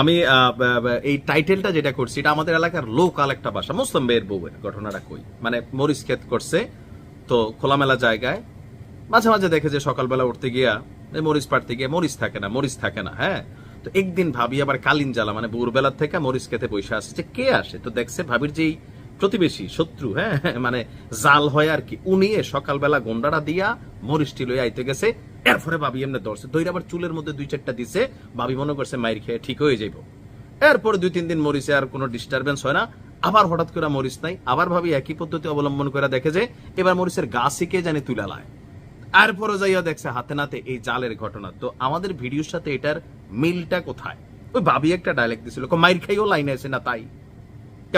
আমি এই টাইটেলটা যেটা করছি, এটা আমাদের এলাকার লোকাল একটা ভাষা মুসলিম বউয়ের ঘটনাটা কই? মানে মরিচ করছে, তো খোলামেলা জায়গায় মাঝে মাঝে দেখে যে সকালবেলা উঠতে গিয়া মরিচ পাড়তে গিয়ে মরিচ থাকে না, মরিচ থাকে না হ্যাঁ? তো একদিন ভাবি আবার কালিন জ্বালা মানে ভোরবেলার থেকে মরিচ খেতে বসে আসছে, যে কে আসে? তো দেখছে ভাবির যেই প্রতিবেশী, শত্রু হ্যাঁ? মানে জাল হয় আর কি উনিয়ে সকালবেলা গন্ডাটা দিয়া মরিচটি লই আইতে গেছে এরপরে ভাবি, এমনি ধরছে দইরা আবার চুলের মধ্যে দুই চারটা দিছে। ভাবি মনে করছে মাইর খেয়ে ঠিক হয়ে যাইব। এরপরে দুই, তিন দিন মরিচে আর কোনো ডিস্টারবেন্স হয় না। আবার হঠাৎ করে মরিচ নাই। আবার ভাবি একই পদ্ধতি অবলম্বন করে দেখে যে, এবার মরিচের গাছিকে জানি তুলে লায়। আর পরে যাইয়া দেখছে হাতে নাতে এই জালের ঘটনা। তো আমাদের ভিডিওর সাথে এটার মিলটা কোথায়? ওই ভাবি একটা ডায়লগ দিছিল মাইর খাইও লাইনে আছে না তাই?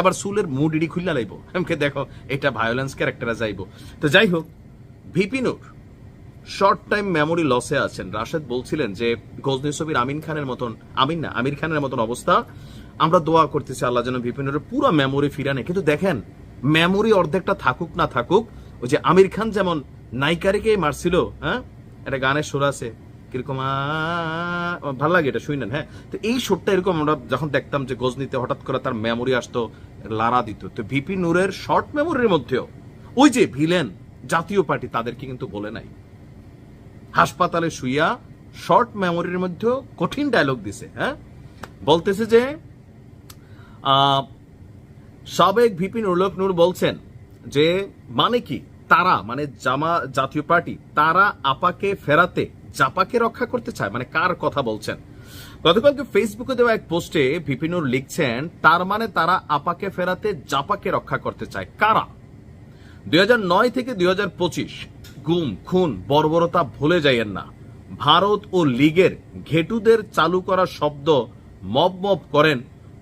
আবার চুলের মুড ইডি খুললা লাইব এমকে দেখো, এটা ভায়োলেন্স ক্যারেক্টারে যাইব। তো যাই হোক ভিপিনুর শর্ট টাইম মেমোরি লসে আছেন। রাশেদ বলছিলেন যে, গজনী ছবির আমিন খানের মতন, আমিন না, আমির খানের মতন অবস্থা। আমরা দোয়া করতেছি আল্লাহ যেন বিপিনের পুরো মেমোরি ফিরানে। কিন্তু দেখেন মেমোরি অর্ধেকটা থাকুক না থাকুক, ওই যে আমির খান যেমন নায়িকারিকে মারছিল হ্যাঁ? একটা গানের সুর আছে, কীরকম ভালো লাগে এটা, শুনেন হ্যাঁ? তো এই শোটটা এরকম আমরা যখন দেখতাম যে গজনিতে হঠাৎ করে তার মেমোরি আসতো, লারা দিত। তো ভিপি নূরের শর্ট মেমোরির মধ্যেও, ওই যে ভিলেন জাতীয় পার্টি তাদেরকে কিন্তু বলে নাই। হাসপাতালে শুইয়া শর্ট মেমোরির মধ্যে কঠিন ডায়লগ দিছে হ্যাঁ? বলতেছে যে সাবেক ভিপি নুরুলক নূর বলছেন যে মানে কি? তারা মানে জামা, জাতীয় পার্টি, তারা আপাকে ফেরাতে জাপাকে রক্ষা করতে চায় মানে কার কথা বলছেন? গতকালকে ফেসবুকে দেওয়া এক পোস্টে ভিপিনুর লিখছেন, তার মানে তারা আপাকে ফেরাতে জাপাকে রক্ষা করতে চায়। কারা? দুই হাজার নয় থেকে দুই হাজার পঁচিশ গুম, খুন, বর্বরতা ভুলে যাইয়েন না। ভারত ও লীগের ঘেটুদের চালু করা শব্দ মব মব করেন।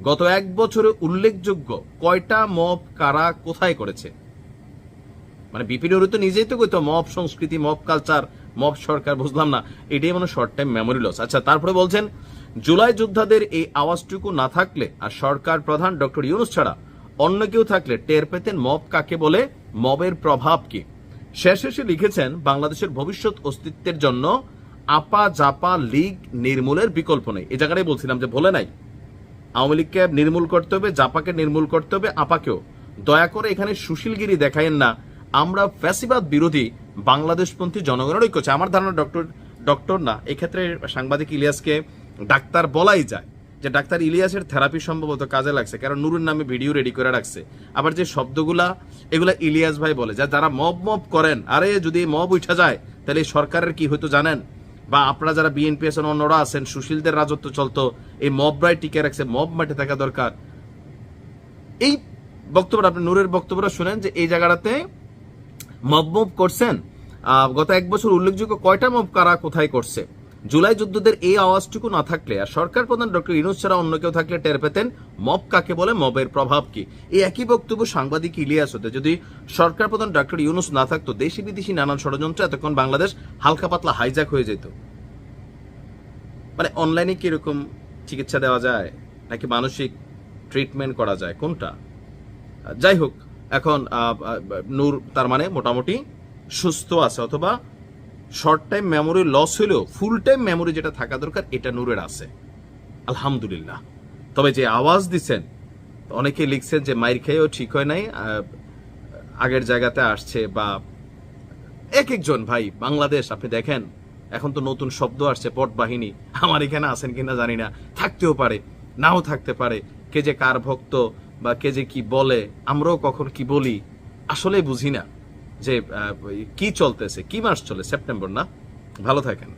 গত এক বছরে উল্লেখযোগ্য কয়টা মব কারা কোথায় করেছে? মানে বিপিন তো নিজেই তো কইতো, মব সংস্কৃতি, মব কালচার, মব সরকার, বুঝলাম না। এটাই মানে শর্ট টাইম মেমোরি লস আচ্ছা তারপরে বলছেন, জুলাই যোদ্ধাদের এই আওয়াজটুকু না থাকলে আর সরকার প্রধান ডক্টর ইউনুস ছাড়া অন্য কেউ থাকলে টের পেতেন মব কাকে বলে? মবের প্রভাব কি? শেষে লিখেছেন, বাংলাদেশের ভবিষ্যৎ অস্তিত্বের জন্য আপা জাপা লীগ নির্মূলের বিকল্প নেই। এই জায়গাটাই বলছিলাম যে বলে নাই। আওয়ামী লীগকে নির্মূল করতে হবে, জাপাকে নির্মূল করতে হবে, আপাকেও। দয়া করে এখানে সুশীলগিরি দেখায়েন না। আমরা ফ্যাসিবাদ বিরোধী বাংলাদেশপন্থী জনগণের ঐক্য আমার ধারণা ডক্টর ডক্টর না, এক্ষেত্রে সাংবাদিক ইলিয়াসকে ডাক্তার বলাই যায়। যে ডাক্তার ইলিয়াসের থেরাপি সম্ভবত কাজে লাগছে, কারণ নুরুর নামে ভিডিও রেডি করে রাখছে। আবার যে শব্দগুলা, এগুলা ইলিয়াস ভাই বলে, যা যারা মব মব করেন, আরে যদি মব উঠা যায়, তাহলে সরকারের কি হয়তো জানেন? বা আপনারা যারা বিএনপি আছেন, অন্যরা আছেন, সুশীলদের রাজত্ব চলতো, এই মবরাই টিকে রাখছে, মব মাঠে থাকা দরকার। এই বক্তব্যটা, আপনি নূরের বক্তব্যটা শুনেন যে এই জায়গাটাতে মব মব করছেন। গত এক বছর উল্লেখযোগ্য কয়টা মব কারা কোথায় করছে? জুলাই যুদ্ধদের এই আওয়াজটুকু না থাকলে আর সরকার প্রধান ডক্টর ইনুস ছাড়া অন্য কেউ থাকলে টের পেতেন মব কাকে বলে, মবের প্রভাব কি? এই একই বক্তব্য সাংবাদিক ইলিয়াস হতে। যদি সরকার প্রধান ডক্টর ইউনুস না থাকতো, দেশি বিদেশি নানান ষড়যন্ত্র এতক্ষণ বাংলাদেশ হালকা পাতলা হাইজ্যাক হয়ে যেত। মানে অনলাইনে কি এরকম চিকিৎসা দেওয়া যায়, নাকি মানসিক ট্রিটমেন্ট করা যায়, কোনটা? যাই হোক, এখন নূর তার মানে মোটামুটি সুস্থ আছে অথবা শর্ট টাইম মেমোরি লস হলেও ফুল টাইম মেমোরি যেটা থাকা দরকার, এটা নূরের আছে। আলহামদুলিল্লাহ। তবে যে আওয়াজ দিচ্ছেন অনেকে লিখছেন যে মাইর খেয়েও ঠিক হয় নাই আগের জায়গাতে আসছে বা এক একজন, ভাই, বাংলাদেশ, আপনি দেখেন, এখন তো নতুন শব্দ আসছে পট বাহিনী, আমার এখানে আছেন কিনা জানি না, থাকতেও পারে, নাও থাকতে পারে, কে যে কার ভক্ত বা কে যে কি বলে, আমরাও কখন কি বলি আসলে বুঝি না। যে কি চলতেছে? কি মাস চলে? সেপ্টেম্বর না? ভালো থাকেন।